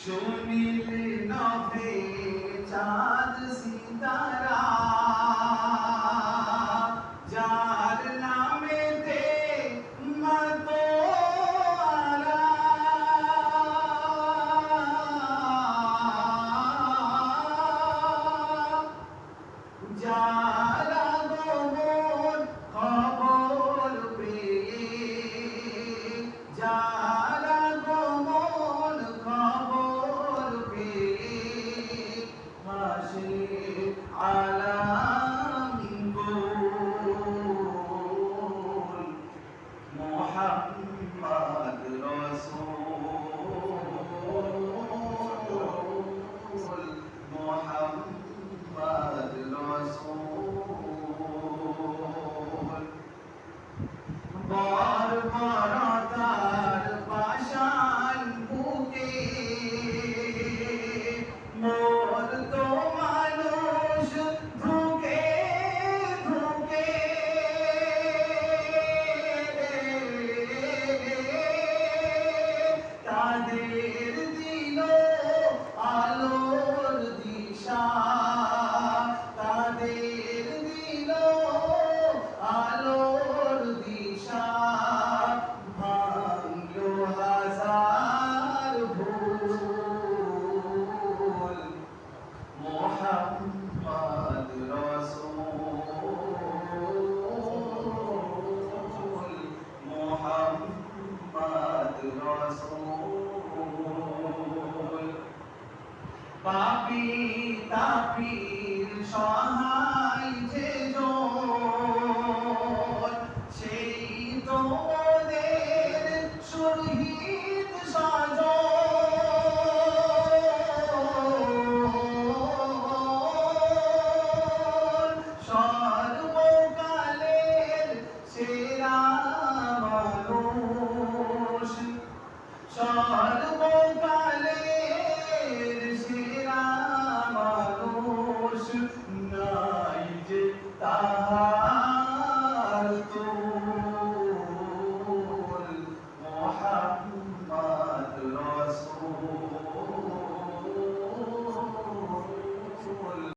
শুনিলে নভে চাঁদ সিতারা যার নামে দে মতো যারা গোবর খবর পেয়ে যা তোমার পাপি তাপির সহায় যে সেই তোদের সহিত